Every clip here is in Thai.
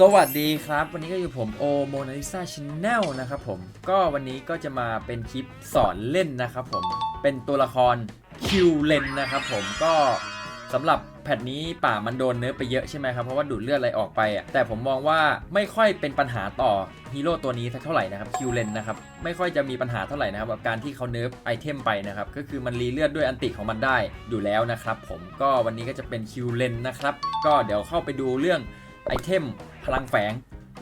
สวัสดีครับ วันนี้ก็อยู่ผมโอโมนาลิซาชแนลนะครับผมก็วันนี้ก็จะมาเป็นคลิปสอนเล่นนะครับผมเป็นตัวละครคิวเลนนะครับผมก็สำหรับแพทนี้ป่ามันโดนเนื้อไปเยอะใช่ไหมครับ เพราะว่าดูดเลือดอะไรออกไปอะแต่ผมมองว่าไม่ค่อยเป็นปัญหาต่อฮีโร่ตัวนี้สักเท่าไหร่นะครับคิวเลนนะครับไม่ค่อยจะมีปัญหาเท่าไหร่นะครับกับการที่เขาเนิร์ฟไอเทมไปนะครับก็คือมันรีเลือดด้วยอันติของมันได้อยู่แล้วนะครับผมก็วันนี้ก็จะเป็นคิวเลนนะครับก็เดี๋ยวเข้าไปดูเรื่องไอเทม พลังแฝง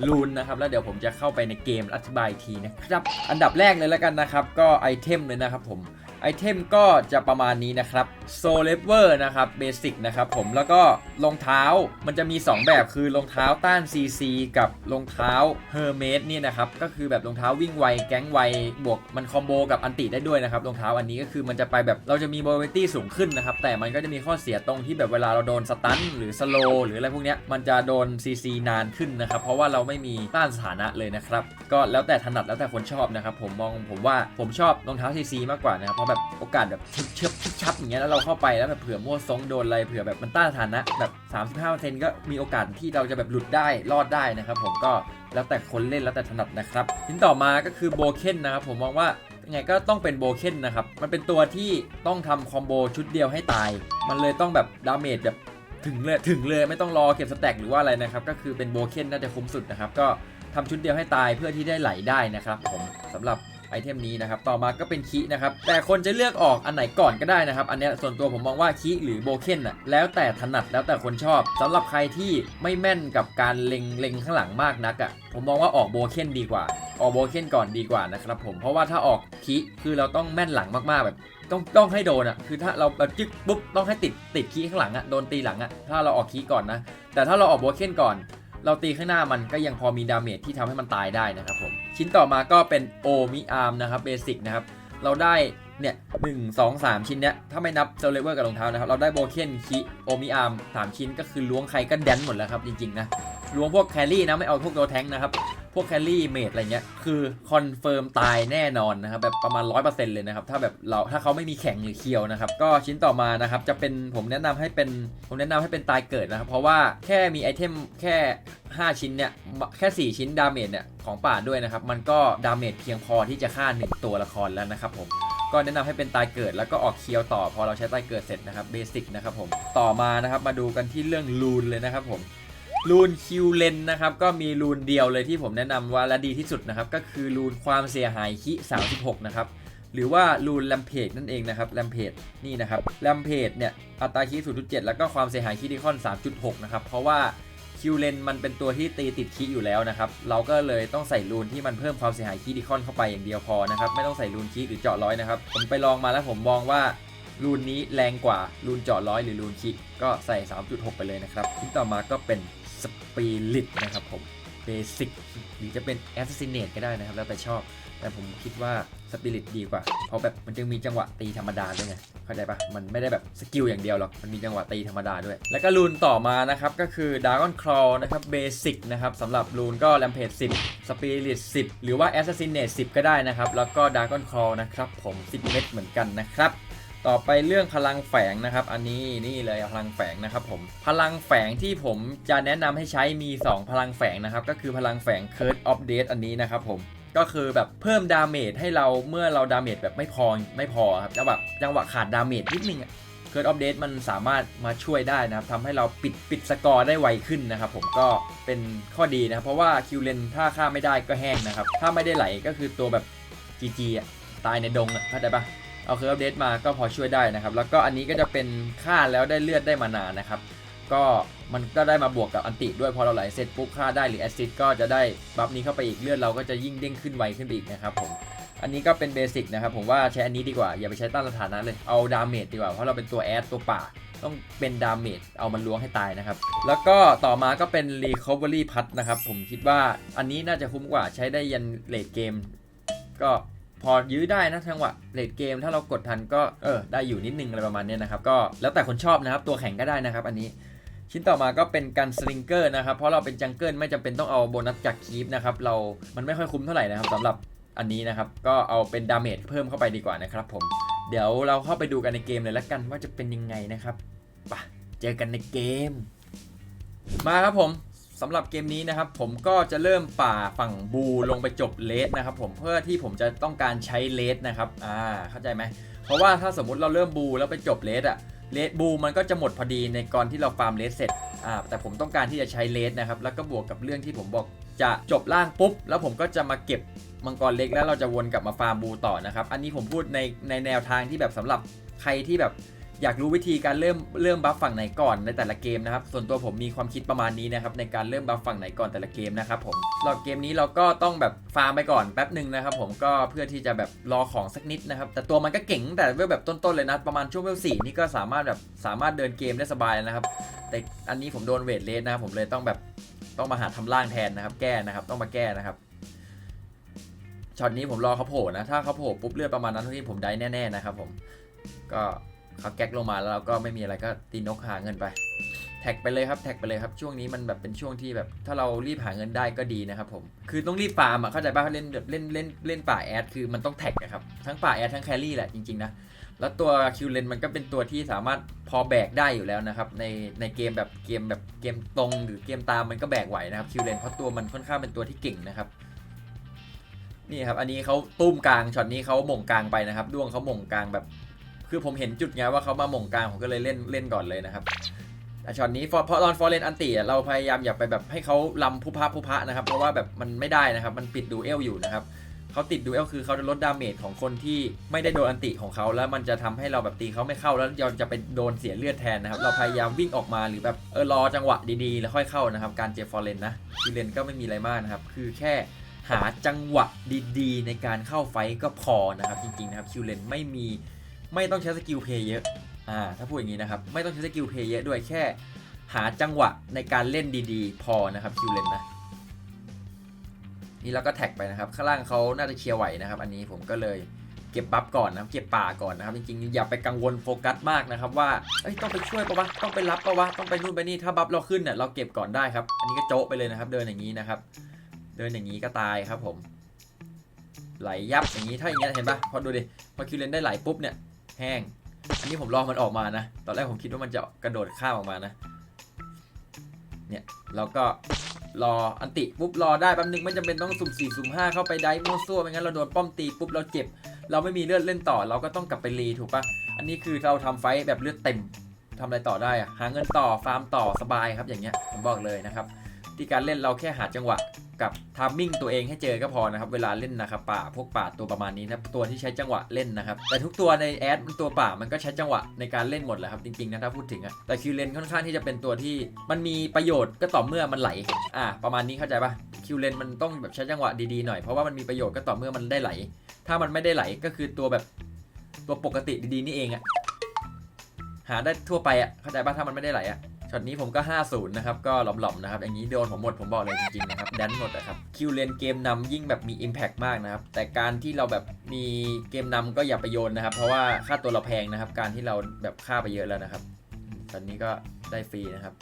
ลูนนะครับแล้วเดี๋ยวผมจะเข้าไปในเกมอธิบายทีนะครับ อันดับแรกเลยแล้วกันนะครับ ก็ไอเทมเลยนะครับผม ไอเทมก็จะประมาณนี้นะครับโซเลเวอร์นะครับเบสิกนะครับผมแล้วก็รองเท้ามันจะมี 2 แบบคือรองเท้าต้าน CC กับรองเท้าเฮอร์เมสเนี่ยนะครับก็คือแบบรองเท้าวิ่งไวแก๊งไวบวกมันคอมโบกับอันติได้ด้วยนะครับรองเท้าอันนี้ก็คือมันจะไปแบบเราจะมีโมบิลิตี้สูงขึ้นนะครับแต่มันก็จะมีข้อเสียตรงที่แบบเวลาเราโดนสตันหรือสโลหรืออะไรพวกเนี้ยมันจะโดน CC นานขึ้นนะครับเพราะว่าเราไม่มีต้านสถานะเลยนะครับก็แล้วแต่ถนัดแล้วแต่คนชอบนะครับผมมองผมว่าผมชอบรองเท้า CC มากกว่านะครับเพราะแบบโอกาสแบบเชิบๆชับอย่างเงี้ยแล้วเราเข้าไปแล้วแบบเผื่อมั่วซงโดนอะไรเผื่อแบบมันต้านสถานนะแบบ 35%ก็มีโอกาสที่เราจะแบบหลุดได้รอดได้นะครับผมก็แล้วแต่คนเล่นแล้วแต่ถนัดนะครับชิ้นต่อมาก็คือโบเคนนะครับผมมองว่ายังไงก็ต้องเป็นโบเคนนะครับมันเป็นตัวที่ต้องทำคอมโบชุดเดียวให้ตาย มันเลยต้องแบบดาเมจแบบถึงเลยถึงเลยไม่ต้องรอเก็บสแต็กหรือว่าอะไรนะครับก็คือเป็นโบเคนน่าจะคุ้มสุดนะครับก็ทำชุดเดียวให้ตายเพื่อที่ได้ไหลได้นะครับผมสำหรับ ไอเทมนี้นะครับต่อมาก็เป็นคีนะครับแต่คนจะเลือกออกอันไหนก่อนก็ได้นะครับ อันนี้ส่วนตัวผมมองว่าคีหรือโบเคนน่ะแล้วแต่ถนัดแล้วแต่คนชอบสำหรับใครที่ไม่แม่นกับการเล็งเล็งข้างหลังมากนักอะ่ะผมมองว่าออกโบเคนดีกว่า ออกโบเคนก่อนดีกว่านะครับผมเพราะว่าถ้าออกคีคือเราต้องแม่นหลังมากๆแบบต้องต้องให้โดนอะคือถ้าเราแบบจึ๊กปุ๊บต้องให้ติดติดคีข้างหลังอะโดนตีหลังอะถ้าเราออกคีก่อนนะแต่ถ้าเราออกโบเคนก่อน เราตีข้างหน้ามันก็ยังพอมีดาเมจที่ทำให้มันตายได้นะครับผม ชิ้นต่อมาก็เป็นโอมิอาร์มนะครับเบสิกนะครับเราได้เนี่ยหนึ่งสองสามชิ้นเนี้ยถ้าไม่นับเซลเลเวอร์กับรองเท้านะครับ เราได้โบเคนคิโอมิอาร์มสามชิ้นก็คือล้วงใครก็แดนหมดแล้วครับจริงๆนะล้วงพวกแครี่นะไม่เอาพวกตัวแทงนะครับ พวกแคลรี่เมดอะไรเงี้ย คือคอนเฟิร์มตายแน่นอนนะครับ แบบประมาณ 100%เลยนะครับ ถ้าแบบเราถ้าเขาไม่มีแข่งหรือเคียวนะครับ ก็ชิ้นต่อมานะครับ จะเป็นผมแนะนำให้เป็น ผมแนะนำให้เป็นตายเกิดนะครับ เพราะว่าแค่มีไอเทมแค่ 5 ชิ้นเนี่ย แค่ 4 ชิ้นดาเมจเนี่ยของป่าด้วยนะครับ มันก็ดาเมจเพียงพอที่จะฆ่า 1 ตัวละครแล้วนะครับผมก็แนะนำให้เป็นตายเกิดแล้วก็ออกเคียวต่อพอเราใช้ตายเกิดเสร็จนะครับเบสิกนะครับผมต่อมานะครับมาดูกันที่เรื่องลูนเลยนะครับผม รูนคิวเลนนะครับก็มีรูนเดียวเลยที่ผมแนะนำว่าและดีที่สุดนะครับก็คือรูนความเสียหายคิ36นะครับหรือว่ารูนแลมเพจนั่นเองนะครับแลมเพจนี่นะครับแลมเพจเนี่ยอัตราคิ0.7 แล้วก็ความเสียหายคิดิคอน3.6นะครับเพราะว่าคิวเลนมันเป็นตัวที่ตีติดคิอยู่แล้วนะครับ เราก็เลยต้องใส่รูนที่มันเพิ่มความเสียหายคิดิคอนเข้าไปอย่างเดียวพอนะครับ ไม่ต้องใส่รูนคิหรือเจาะร้อยนะครับ ผมไปลองมาแล้วผมมองว่ารูนนี้แรงกว่ารูนเจาะร้อยหรือรูนคิก็ใส่ 3.6 ไปเลยนะครับ ที่ต่อมาก็เป็น สปิริตนะครับผมเบสิกหรือจะเป็นแอสซิเนตก็ได้นะครับ แล้วแต่ชอบ แต่ผมคิดว่าสปิริตดีกว่า เพราะแบบมันจะมีจังหวะตีธรรมดาด้วยไงเข้าใจปะมันไม่ได้แบบสกิลอย่างเดียวหรอก มันมีจังหวะตีธรรมดาด้วย แล้วก็รูนต่อมานะครับ ก็คือ Dragon Claw นะครับเบสิกนะครับสำหรับรูนก็ Rampage 10 Spirit 10หรือว่า Assassinate 10ก็ได้นะครับ แล้วก็ Dragon Claw นะครับผม10เม็ดเหมือนกันนะครับ ต่อไปเรื่องพลังแฝงนะครับ อันนี้นี่เลยพลังแฝงนะครับผมพลังแฝงที่ผมจะแนะนำให้ใช้มี 2 พลังแฝงนะครับ ก็คือพลังแฝง Curse of Death อันนี้นะครับผมก็คือแบบเพิ่มดาเมจให้เราเมื่อเราดาเมจแบบไม่พอไม่พอครับจะแบบจังหวะขาดดาเมจนิดนึงเคิร์ดออฟเดตมันสามารถมาช่วยได้นะครับทำให้เราปิดปิดสกอร์ได้ไวขึ้นนะครับผมก็เป็นข้อดีนะเพราะว่าคิวเลนถ้าฆ่าไม่ได้ก็แห้งนะครับ ถ้าไม่ได้ไหลก็คือตัวแบบ GG อะตายในดงอะเข้าใจปะ เอาเคิร์ดออฟเดตมาก็พอช่วยได้นะครับ แล้วก็อันนี้ก็จะเป็นฆ่าแล้วได้เลือดได้มานานนะครับ ก็มันก็ได้มาบวกกับอันติด้วยพอเราไหลเสร็จปุ๊บฆ่าได้หรือแอซิดก็จะได้บัฟนี้เข้าไปอีกเลือดเราก็จะยิ่งเด้งขึ้นไวขึ้นไปอีกนะครับผมอันนี้ก็เป็นเบสิกนะครับผมว่าใช้อันนี้ดีกว่าอย่าไปใช้ต้านสถานะเลยเอาดาเมจดีกว่าเพราะเราเป็นตัวแอดตัวป่าต้องเป็นดาเมจเอามันล้วงให้ตายนะครับ แล้วก็ต่อมาก็เป็น Recovery พัดนะครับ ผมคิดว่าอันนี้น่าจะคุ้มกว่าใช้ได้ยันเลดเกม ก็ พอยื้อได้นะจังหวะเลดเกม ถ้าเรากดทันก็เออได้อยู่นิดนึงอะไรประมาณนี้นะครับก็แล้วแต่คนชอบนะครับตัวแข็งก็ได้นะครับ อันนี้ชิ้นต่อมาก็เป็นการสลิงเกอร์นะครับ เพราะเราเป็นจังเกิลไม่จำเป็นต้องเอาโบนัสจากคีปนะครับเรา มันไม่ค่อยคุ้มเท่าไหร่นะครับสำหรับอันนี้นะครับ ก็เอาเป็นดาเมจเพิ่มเข้าไปดีกว่านะครับผม เดี๋ยวเราเข้าไปดูกันในเกมเลยละกันว่าจะเป็นยังไงนะครับไปะเจอกันในเกม มาครับผม สำหรับเกมนี้นะครับ ผมก็จะเริ่มป่าฝั่งบูลงไปจบเลสนะครับผมเพื่อที่ผมจะต้องการใช้เลสนะครับอ่าเข้าใจไหมเพราะว่าถ้าสมมติเราเริ่มบูแล้วไปจบเลสอะเลสบูมันก็จะหมดพอดีในก่อนที่เราฟาร์มเลสเสร็จอ่าแต่ผมต้องการที่จะใช้เลสนะครับแล้วก็บวกกับเรื่องที่ผมบอกจะจบล่างปุ๊บ แล้วผมก็จะมาเก็บมังกรเล็กแล้วเราจะวนกลับมาฟาร์มบูต่อนะครับ อันนี้ผมพูดในในแนวทางที่แบบสำหรับใครที่แบบ อยากรู้วิธีการเริ่มเริ่มบัฟฝั่งไหนก่อนในแต่ละเกมนะครับ ส่วนตัวผมมีความคิดประมาณนี้นะครับในการเริ่มบัฟฝั่งไหนก่อนแต่ละเกมนะครับผมหรับเกมนี้เราก็ต้องแบบฟาร์มไปก่อนแป๊บหนึ่งนะครับผมก็เพื่อที่จะแบบรอของสักนิดนะครับ แต่ตัวมันก็เก่งแต่เวลแบบต้นๆเลยนะประมาณช่วงเวลสี่นี่ก็สามารถแบบสามารถเดินเกมได้สบายแล้วนะครับ แต่อันนี้ผมโดนเวทเลสนะครับผมเลยต้องแบบต้องมาหาทำล่างแทนนะครับแก้นะครับต้องมาแก้นะครับช็อตนี้ผมรอเขาโผล่นะถ้าเขาโผล่ปุ๊บเลือดประมาณนั้นที่ผมได้แน่ๆนะครับผมก็ เขาแก๊กลงมาแล้วเราก็ไม่มีอะไรก็ตีนกหาเงินไป แท็กไปเลยครับแท็กไปเลยครับช่วงนี้มันแบบเป็นช่วงที่แบบ ถ้าเรารีบหาเงินได้ก็ดีนะครับผมคือต้องรีบฟาร์มอะเข้าใจป่ะเล่นแบบเล่นเล่นเล่นป่าแอดคือมันต้องแท็กนะครับทั้งป่าแอดทั้งแครี่แหละจริงๆนะแล้วตัวคิวเลนมันก็เป็นตัวที่สามารถพอแบกได้อยู่แล้วนะครับ ในในเกมแบบเกมแบบเกมตรงหรือเกมตามมันก็แบกไหวนะครับคิวเลนเพราะตัวมันค่อนข้างเป็นตัวที่เก่งนะครับนี่ครับอันนี้เขาตุ้มกลางช็อตนี้เขาหม่งกลางไปนะครับด้วงเขาหม่งกลางแบบ คือผมเห็นจุดไงว่าเขามาหม่งกลางผมก็เลยเล่นเล่นก่อนเลยนะครับช็อตนี้เพราะตอนฟอร์เรนอันติอะเราพยายามอย่าไปแบบให้เขาลำพุพะพุพะนะครับ เพราะว่าแบบมันไม่ได้นะครับ มันปิดดูเอลอยู่นะครับเขาติดดูเอลคือเขาจะลดดาเมจของคนที่ไม่ได้โดนอันติของเขาแล้วมันจะทำให้เราแบบตีเขาไม่เข้าแล้วเราจะไปโดนเสียเลือดแทนนะครับ เราพยายามวิ่งออกมาหรือแบบเออรอจังหวะดีๆ แล้วค่อยเข้านะครับ การเจฟฟอร์เรนนะคิวเลนก็ไม่มีอะไรมากนะครับ คือแค่หาจังหวะดีๆ ในการเข้าไฟก็พอนะครับ จริงๆนะครับคิวเลนไม่มี ไม่ต้องใช้สกิลเพย์เยอะอ่าถ้าพูดอย่างนี้นะครับ ไม่ต้องใช้สกิลเพย์เยอะด้วยแค่ หาจังหวะในการเล่นดีๆ พอนะครับคิวเลนนะนี่เราก็แท็กไปนะครับ ข้างล่างเขาน่าจะเคลียร์ไหวนะครับ อันนี้ผมก็เลยเก็บบัฟก่อนนะครับเก็บป่าก่อนนะครับ จริงๆอย่าไปกังวลโฟกัสมากนะครับ ว่าเอ้ยต้องไปช่วยปะวะต้องไปรับปะวะต้องไปนู่นไปนี่ถ้าบัฟเราขึ้นเนี่ยเราเก็บก่อนได้ครับ อันนี้ก็โจ๊ะไปเลยนะครับ เดินอย่างนี้นะครับ เดินอย่างนี้ก็ตายครับผม ไหลยับอย่างนี้ถ้าอย่างเงี้ยเห็นปะพอดูดิพอคิวเลนได้ไหลปุ๊บเนี่ย แห้ง อันนี้ผมรอมันออกมานะ ตอนแรกผมคิดว่ามันจะกระโดดข้ามออกมานะ เนี่ยเราก็รออันติปุ๊บรอได้แป๊บนึงไม่จำเป็นต้องสุ่มสี่สุ่มห้าเข้าไปได้มั่วซั่วไม่งั้นเราโดนป้อมตีปุ๊บเราเจ็บ เราไม่มีเลือดเล่นต่อ เราก็ต้องกลับไปรีถูกปะอันนี้คือเราทำไฟแบบเลือดเต็มทำอะไรต่อได้อะหาเงินต่อฟาร์มต่อสบายครับอย่างเงี้ยผมบอกเลยนะครับ ที่การเล่นเราแค่หาจังหวะ กับทามมิ่งตัวเองให้เจอก็พอนะครับ เวลาเล่นนะครับป่าพวกป่าตัวประมาณนี้นะตัวที่ใช้จังหวะเล่นนะครับ แต่ทุกตัวในแอดมันตัวป่ามันก็ใช้จังหวะในการเล่นหมดแหละครับจริงๆนะถ้าพูดถึงอะแต่คิวเลนค่อนข้างที่จะเป็นตัวที่มันมีประโยชน์ก็ต่อเมื่อมันไหลอ่าประมาณนี้เข้าใจปะคิวเลนมันต้องแบบใช้จังหวะดีๆหน่อยเพราะว่ามันมีประโยชน์ก็ต่อเมื่อมันได้ไหล ถ้ามันไม่ได้ไหลก็คือตัวแบบตัวปกติดีๆนี่เองอะหาได้ทั่วไปอะเข้าใจปะถ้ามันไม่ได้ไหลอะ ช็อตนี้ผมก็ 50 นะครับ ก็หล่อมๆนะครับ อย่างนี้โดนผมหมด ผมบอกเลยจริงๆนะครับ แดนหมดนะครับ คิวเลนเกมนำยิ่งแบบมี Impact มากนะครับ แต่การที่เราแบบมีเกมนำก็อย่าไปโยนนะครับ เพราะว่าค่าตัวเราแพงนะครับ การที่เราแบบค่าไปเยอะแล้วนะครับ ตอนนี้ก็ได้ฟรีนะครับ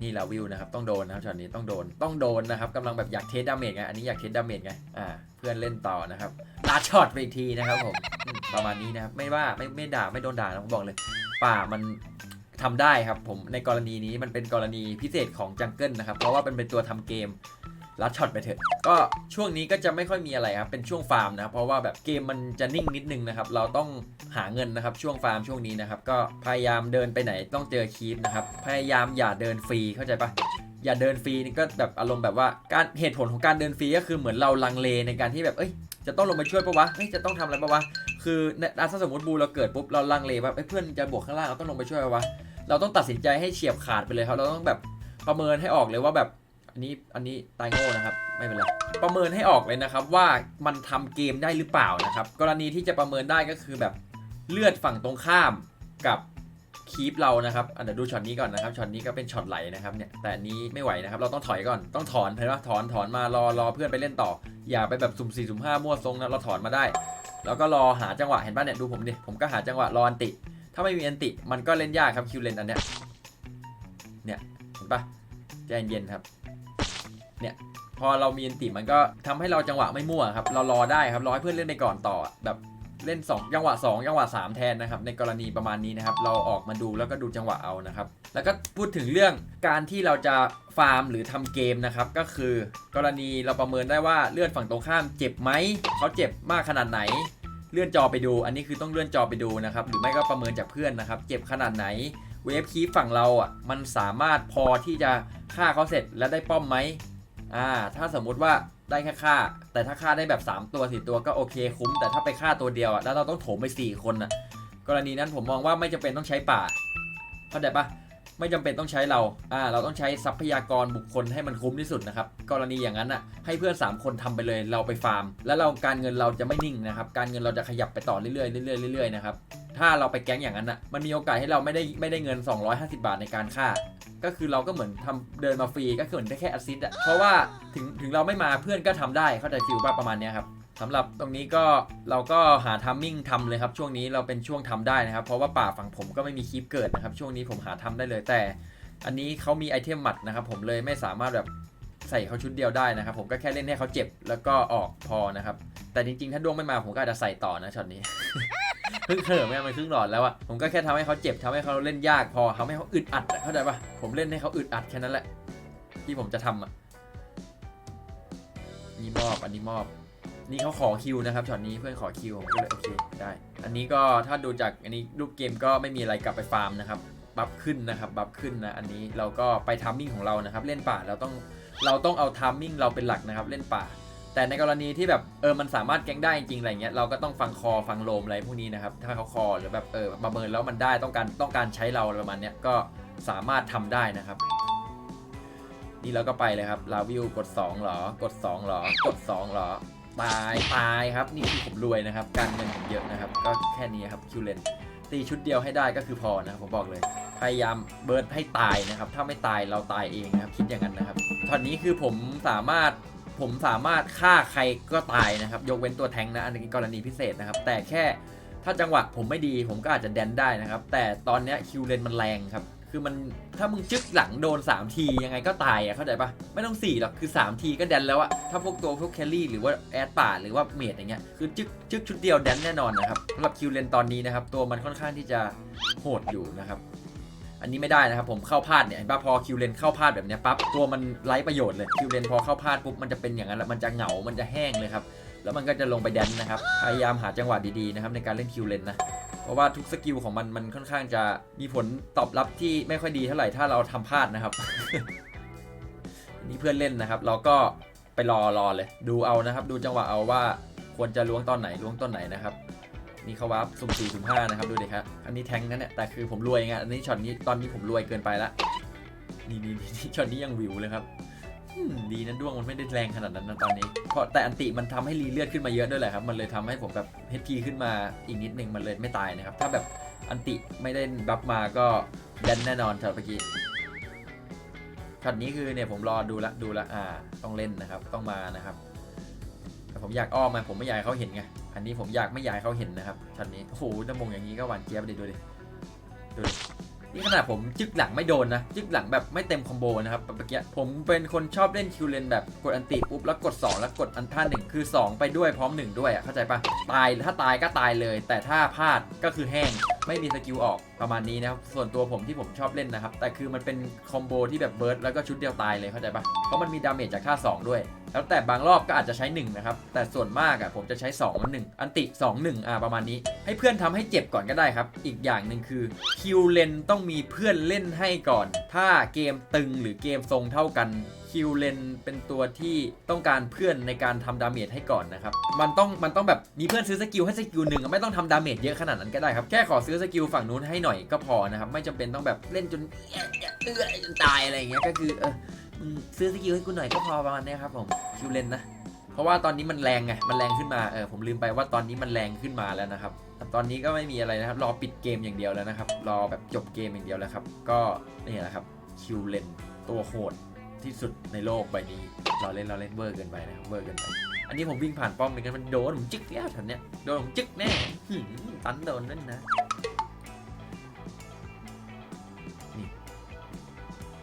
นี่ลาวิวนะครับ ต้องโดนนะครับช็อตนี้ต้องโดน ต้องโดนนะครับกำลังแบบอยากเทสดาเมจไง อันนี้อยากเทสดาเมจไง อ่า เพื่อนเล่นต่อนะครับลาช็อตไปอีกทีนะครับผมอืมประมาณนี้นะครับ ไม่ว่าไม่ไม่ด่าไม่โดนด่านะผมบอกเลย ป่ามัน ทำได้ครับผมในกรณีนี้มันเป็นกรณีพิเศษของจังเกิลนะครับ เพราะว่าเป็นเป็นตัวทำเกมลัดช็อตไปเถอะ ก็ช่วงนี้ก็จะไม่ค่อยมีอะไรครับ เป็นช่วงฟาร์มนะครับ เพราะว่าแบบเกมมันจะนิ่งนิดนึงนะครับ เราต้องหาเงินนะครับ ช่วงฟาร์มช่วงนี้นะครับ ก็พยายามเดินไปไหนต้องเจอคีปนะครับ พยายามอย่าเดินฟรีเข้าใจปะอย่าเดินฟรีนี่ก็แบบอารมณ์แบบว่าการเหตุผลของการเดินฟรีก็คือเหมือนเราลังเลในการที่แบบเอ้ยจะต้องลงไปช่วยปะวะเฮ้ยจะต้องทำอะไรปะวะ คือนถ้าสมมติบูเราเกิดปุ๊บเราลังเลว่าเอ้เพื่อนจะบวกข้างล่างเราต้องลงไปช่วยปะวะ เราต้องตัดสินใจให้เฉียบขาดไปเลยครับ เราต้องแบบประเมินให้ออกเลยว่าแบบอันนี้อันนี้ตายโง่นะครับ ไม่เป็นไรประเมินให้ออกเลยนะครับ ว่ามันทำเกมได้หรือเปล่านะครับ กรณีที่จะประเมินได้ก็คือแบบเลือดฝั่งตรงข้ามกับคีปเรานะครับอันเดี๋ยวดูช็อตนี้ก่อนนะครับช็อตนี้ก็เป็นช็อตไหลนะครับเนี่ยแต่อันนี้ไม่ไหวนะครับ เราต้องถอยก่อนต้องถอนเห็นปะถอนถอนมารอรอเพื่อนไปเล่นต่อ อย่าไปแบบสุ่มสี่สุ่มห้ามั่วทรงนะเราถอนมาได้ แล้วก็รอหาจังหวะเห็นป่ะเนี่ยดูผมดิผมก็หาจังหวะรออันติ ถ้าไม่มีแอนติมันก็เล่นยากครับคิวเลนอันเนี้ยเนี่ยเห็นปะใจเย็นๆครับเนี่ยพอเรามีอันติมันก็ทำให้เราจังหวะไม่มั่วครับ เรารอได้ครับรอให้เพื่อนเล่นไปก่อนต่อแบบเล่น 2 จังหวะ 2 จังหวะ 3 แทนนะครับ ในกรณีประมาณนี้นะครับ เราออกมาดูแล้วก็ดูจังหวะเอานะครับ แล้วก็พูดถึงเรื่องการที่เราจะฟาร์มหรือทำเกมนะครับ ก็คือกรณีเราประเมินได้ว่าเลือดฝั่งตรงข้ามเจ็บไหมเขาเจ็บมากขนาดไหน เลื่อนจอไปดู อันนี้คือต้องเลื่อนจอไปดูนะครับ หรือไม่ก็ประเมินจากเพื่อนนะครับ เจ็บขนาดไหน เวฟคีฝั่งเราอะ มันสามารถพอที่จะฆ่าเขาเสร็จแล้วได้ป้อมไหมอ่า ถ้าสมมุติว่าได้แค่ฆ่า แต่ถ้าฆ่าได้แบบ 3 ตัว4ตัวก็โอเคคุ้ม แต่ถ้าไปฆ่าตัวเดียวอะ แล้วเราต้องโถมไป 4 คนอะ กรณีนั้นผมมองว่าไม่จำเป็นต้องใช้ป่า เข้าใจปะ ไม่จำเป็นต้องใช้เราอ่าเราต้องใช้ทรัพยากรบุคคลให้มันคุ้มที่สุดนะครับ กรณีอย่างนั้นอะให้เพื่อน 3 คนทำไปเลยเราไปฟาร์ม แล้วเราการเงินเราจะไม่นิ่งนะครับ การเงินเราจะขยับไปต่อเรื่อยๆเรื่อยๆเรื่อยๆนะครับถ้าเราไปแก๊งอย่างนั้นอะมันมีโอกาสให้เราไม่ได้ไม่ได้เงิน 250 บาทในการฆ่า ก็คือเราก็เหมือนทำเดินมาฟรีก็คือเหมือนได้แค่แอสซิสต์อะเพราะว่าถึงถึงเราไม่มาเพื่อนก็ทำได้เข้าใจฟิลป่ะประมาณเนี้ยครับ สำหรับตรงนี้ก็เราก็หาทัมมิ่งทำเลยครับช่วงนี้เราเป็นช่วงทำได้นะครับ เพราะว่าป่าฝั่งผมก็ไม่มีคลิปเกิดนะครับ ช่วงนี้ผมหาทำได้เลยแต่ อันนี้เขามีไอเทมหมัดนะครับ ผมเลยไม่สามารถแบบใส่เขาชุดเดียวได้นะครับ ผมก็แค่เล่นให้เขาเจ็บแล้วก็ออกพอนะครับ แต่จริงๆ ถ้าดวงไม่มาผมก็อาจจะใส่ต่อนะช็อตนี้เพิ่งเขิมแม่มันครึ่งหลอดแล้วอะผมก็แค่ทำให้เขาเจ็บทำให้เขาเล่นยากพอทำให้เขาอึดอัดเข้าใจปะผมเล่นให้เขาอึดอัดแค่นั้นแหละ ที่ผมจะทำอะนี่มอบอันนี้มอบ นี่เขาขอคิวนะครับช็อตนี้เพื่อนขอคิวผมก็เลยโอเคได้ อันนี้ก็ถ้าดูจากอันนี้รูปเกมก็ไม่มีอะไรกลับไปฟาร์มนะครับบัฟขึ้นนะครับบัฟขึ้นนะอันนี้เราก็ไปทัมมิ่งของเรานะครับ เล่นป่าเราต้องเราต้องเอาทัมมิ่งเราเป็นหลักนะครับ เล่นป่า แต่ในกรณีที่แบบเออมันสามารถแก๊งได้จริงๆอะไรเงี้ยเราก็ต้องฟังคอฟังโลมอะไรพวกนี้นะครับถ้าเขาคอหรือแบบเออประเมินแล้วมันได้ต้องการต้องการใช้เราอะไรประมาณเนี้ยก็สามารถทำได้นะครับนี่เราก็ไปเลยครับลาวิวกด2เหรอกด2เหรอกด2เหรอ ตายตายครับนี่คือผมรวยนะครับ การเงินผมเยอะนะครับ ก็แค่นี้ครับคิวเลนตีชุดเดียวให้ได้ก็คือพอนะครับผมบอกเลย พยายามเบิร์ดให้ตายนะครับ ถ้าไม่ตายเราตายเองนะครับ คิดอย่างนั้นนะครับ ตอนนี้คือผมสามารถผมสามารถฆ่าใครก็ตายนะครับ ยกเว้นตัวแทงนะอันนี้กรณีพิเศษนะครับ แต่แค่ถ้าจังหวะผมไม่ดีผมก็อาจจะแดนได้นะครับ แต่ตอนนี้คิวเลนมันแรงครับ คือมันถ้ามึงจึ๊กหลังโดน 3 ทียังไงก็ตายอะเข้าใจปะไม่ต้อง 4 หรอก คือ 3 ทีก็แดนแล้วอะถ้าพวกตัวพวกแคลรี่หรือว่าแอดป่าหรือว่าเมดอย่างเงี้ยคือจึกจึ๊กชุดเดียวแดนแน่นอนนะครับสำหรับคิวเลนตอนนี้นะครับ ตัวมันค่อนข้างที่จะโหดอยู่นะครับอันนี้ไม่ได้นะครับผมเข้าพลาดเนี่ยเห็นปะพอคิวเลนเข้าพลาดแบบเนี้ยปั๊บตัวมันไร้ประโยชน์เลยคิวเลนพอเข้าพลาดปุ๊บมันจะเป็นอย่างนั้นแหละมันจะเหงา มันจะแห้งเลยครับแล้วมันก็จะลงไปแดนนะครับพยายามหาจังหวะดีๆนะครับในการเล่นคิวเลนนะ ราะว่าทุกสกิลของมันมันค่อนข้างจะมีผลตอบรับที่ไม่ค่อยดีเท่าไหร่ถ้าเราทำพลาดนะครับ นี่เพื่อนเล่นนะครับ เราก็ไปรอรอเลย ดูเอานะครับ ดูจังหวะเอาว่าควรจะล้วงตอนไหนล้วงตอนไหนนะครับนี่เขาวับสุ่มสี่สุ่มห้านะครับดูดิครับอันนี้แทงนั้นเนี่ยแต่คือผมรวยไงอันนี้ช็อตนี้ตอนนี้ผมรวยเกินไปละนี่นี่นี่ช็อตนี้ยังวิวเลยครับ ดีนะด้วงมันไม่ได้แรงขนาดนั้นนะตอนนี้ เพราะแต่อันติมันทำให้รีเลือดขึ้นมาเยอะด้วยแหละครับ มันเลยทำให้ผมแบบ HP ขึ้นมาอีกนิดนึงมันเลยไม่ตายนะครับ ถ้าแบบอันติไม่ได้บัฟมาก็แดนแน่นอนช็อตเมื่อกี้ช็อตนี้คือเนี่ยผมรอดูละดูละอ่าต้องเล่นนะครับต้องมานะครับแต่ผมอยากอ้อมมาผมไม่อยากเขาเห็นไงอันนี้ผมอยากไม่อยากเขาเห็นนะครับช็อตนี้โอ้โหจะมงอย่างนี้ก็หวานเจี๊ยบเลยดูดิดูดิ นี่ขนาดผมจึกหลังไม่โดนนะ จึกหลังแบบไม่เต็มคอมโบนะครับเมื่อกี้ผมเป็นคนชอบเล่นคิวเลนแบบกดอันติปุ๊บแล้วกด 2 แล้วกดอันท่าหนึ่งคือ 2 ไปด้วยพร้อม 1 ด้วยอะเข้าใจปะตายถ้าตายก็ตายเลย แต่ถ้าพลาดก็คือแห้งไม่มีสกิลออกประมาณนี้นะครับส่วนตัวผมที่ผมชอบเล่นนะครับแต่คือมันเป็นคอมโบที่แบบเบิร์ดแล้วก็ชุดเดียวตายเลยเข้าใจปะเพราะมันมีดาเมจจากท่า2ด้วย แล้วแต่บางรอบก็อาจจะใช้1นะครับ แต่ส่วนมากอะผมจะใช้2มัน1อันติ 2 1อ่าประมาณนี้ ให้เพื่อนทำให้เจ็บก่อนก็ได้ครับ อีกอย่างหนึ่งคือคิวเลนต้องมีเพื่อนเล่นให้ก่อน ถ้าเกมตึงหรือเกมทรงเท่ากันคิวเลนเป็นตัวที่ต้องการเพื่อนในการทำดาเมจให้ก่อนนะครับ มันต้องมันต้องแบบมีเพื่อนซื้อสกิลให้สกิลหนึ่งไม่ต้องทำดาเมจเยอะขนาดนั้นก็ได้ครับ แค่ขอซื้อสกิลฝั่งนู้นให้หน่อยก็พอนะครับ ไม่จำเป็นต้องแบบเล่นจนเอื้อเอื้อจนตายอะไรอย่างเงี้ยก็คือเออ ซื้อสกิลให้กูหน่อยก็พอประมาณนี้ครับผมคิวเลนนะเพราะว่าตอนนี้มันแรงไงมันแรงขึ้นมาเออผมลืมไปว่าตอนนี้มันแรงขึ้นมาแล้วนะครับแต่ตอนนี้ก็ไม่มีอะไรนะครับรอปิดเกมอย่างเดียวแล้วนะครับรอแบบจบเกมอย่างเดียวแล้วครับก็นี่แหละครับคิวเลนตัวโหดที่สุดในโลกใบนี้เราเล่นเราเล่นเวอร์เกินไปนะครับเวอร์เกินไปอันนี้ผมวิ่งผ่านป้อมเหมือนกันมันโดนผมจึ๊กแล้วทันเนี้ยโดนผมจึ๊กแน่ตันโดนนั่นนะ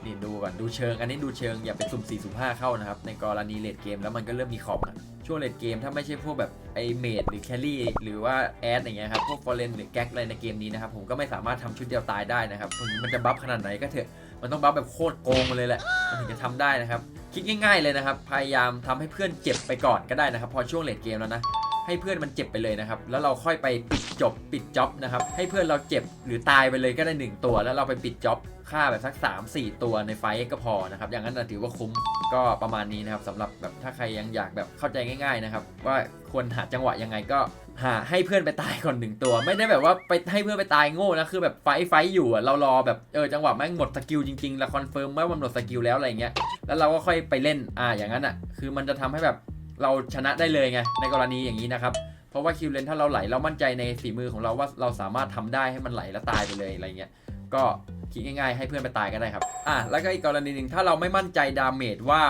นี่ดูก่อนดูเชิง อันนี้ดูเชิงอย่าไปสุ่ม4สุ่ม5เข้านะครับ ในกรณีเลดเกมแล้วมันก็เริ่มมีขอบช่วงเลดเกมถ้าไม่ใช่พวกแบบไอเมดหรือแครี่หรือว่าแอดอย่างเงี้ยครับพวกฟอร์เรนหรือแก๊กอะไรในเกมนี้นะครับผมก็ไม่สามารถทำชุดเดียวตายได้นะครับมันจะบัฟขนาดไหนก็เถอะมันต้องบัฟแบบโคตรโกงเลยแหละมันถึงจะทำได้นะครับคิดง่าย ๆเลยนะครับพยายามทำให้เพื่อนเจ็บไปก่อนก็ได้นะครับพอช่วงเลดเกมแล้วนะ ให้เพื่อนมันเจ็บไปเลยนะครับ แล้วเราค่อยไปปิดจบปิดจ็อบนะครับ ให้เพื่อนเราเจ็บหรือตายไปเลยก็ได้ 1 ตัว แล้วเราไปปิดจ็อบฆ่าแบบสัก 3 4 ตัวในไฟก็พอนะครับ อย่างนั้นถือว่าคุ้มก็ประมาณนี้นะครับสำหรับแบบถ้าใครยังอยากแบบเข้าใจง่ายๆนะครับว่าควรหาจังหวะยังไงก็หาให้เพื่อนไปตายก่อนหนึ่งตัว ไม่ได้แบบว่าไปให้เพื่อนไปตายโง่นะคือแบบไฟไฟอยู่อะเรารอแบบเออจังหวะแม่งหมดสกิลจริงๆแล้วคอนเฟิร์มว่ามันหมดสกิลแล้วอะไรเงี้ยแล้วเราก็ค่อยไปเล่นอ่าอย่างนั้นอะคือมันจะทำให้แบบ เราชนะได้เลยไงในกรณีอย่างนี้นะครับ เพราะว่าคิวเลนถ้าเราไหลเรามั่นใจในฝีมือของเราว่าเราสามารถทำได้ให้มันไหลแล้วตายไปเลยอะไรเงี้ยก็คิดง่ายๆ ให้เพื่อนไปตายก็ได้ครับอะแล้วก็อีกกรณีหนึ่งถ้าเราไม่มั่นใจดาเมจว่า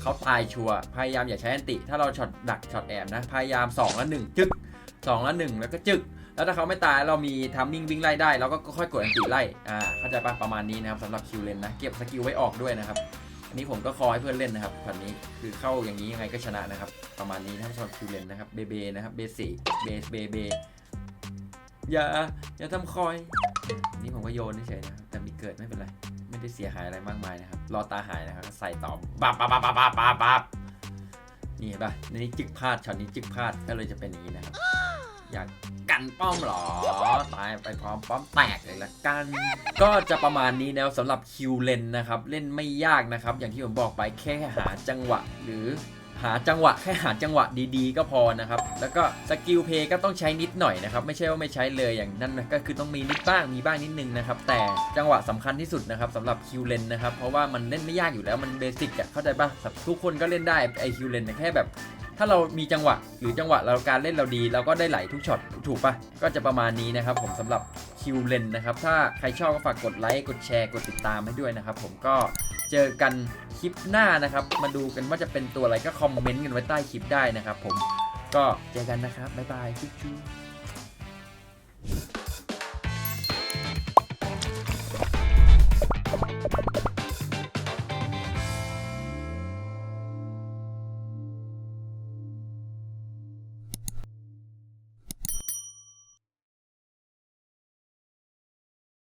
เขาตายชัวร์พยายามอย่าใช้อันติ ถ้าเราช็อตดักช็อตแอบนะพยายาม2แล้ว1จึก2แล้ว1แล้วก็จึกแล้วถ้าเขาไม่ตายเรามีทัมมิ่งวิ่งไล่ได้เราก็ค่อยกดอันติไล่อ่าเข้าใจปะประมาณนี้นะครับสำหรับคิวเลนนะเก็บสกิลไว้ออกด้วยนะครับ อันนี้ผมก็คอให้เพื่อนเล่นนะครับผันนี้คือเข้าอย่างนี้ยังไงก็ชนะนะครับ ประมาณนี้นะครับสำหรับคิวเลนนะครับเบเบนะครับเบสี่เบสเบเบอย่าอย่าทำคอยนนี้ผมก็โยนเฉยนะครับแต่มีเกิดไม่เป็นไร ไม่ได้เสียหายอะไรมากมายนะครับรอตาหายนะครับใส่ต่อบับบับบับบับบับบับบับนี่เห็นปะในนี้จึกพลาดช็อตนี้จึกพลาดก็เลยจะเป็นอย่างนี้นะครับ อยากกันป้อมเหรอ ตายไปพร้อมป้อมแตกเลยละกัน ก็จะประมาณนี้แล้วสำหรับคิวเลนนะครับ เล่นไม่ยากนะครับ อย่างที่ผมบอกไปแค่หาจังหวะหรือหาจังหวะแค่หาจังหวะดีๆ ก็พอนะครับ แล้วก็สกิลเพย์ก็ต้องใช้นิดหน่อยนะครับ ไม่ใช่ว่าไม่ใช้เลยอย่างนั้นนะก็คือต้องมีนิดบ้างมีบ้างนิดนึงนะครับ แต่จังหวะสำคัญที่สุดนะครับสำหรับคิวเลนนะครับ เพราะว่ามันเล่นไม่ยากอยู่แล้วมันเบสิกอะเข้าใจปะทุกคนก็เล่นได้ไอคิวเลนแค่แบบ ถ้าเรามีจังหวะ หรือจังหวะเราการเล่นเราดี เราก็ได้ไหลทุกช็อตถูกปะก็จะประมาณนี้นะครับผมสำหรับคิวเลนนะครับ ถ้าใครชอบก็ฝากกดไลค์กดแชร์กดติดตามให้ด้วยนะครับ ผมก็เจอกันคลิปหน้านะครับ มาดูกันว่าจะเป็นตัวอะไรก็คอมเมนต์กันไว้ใต้คลิปได้นะครับ ผมก็เจอกันนะครับบ๊ายบายจุ๊บ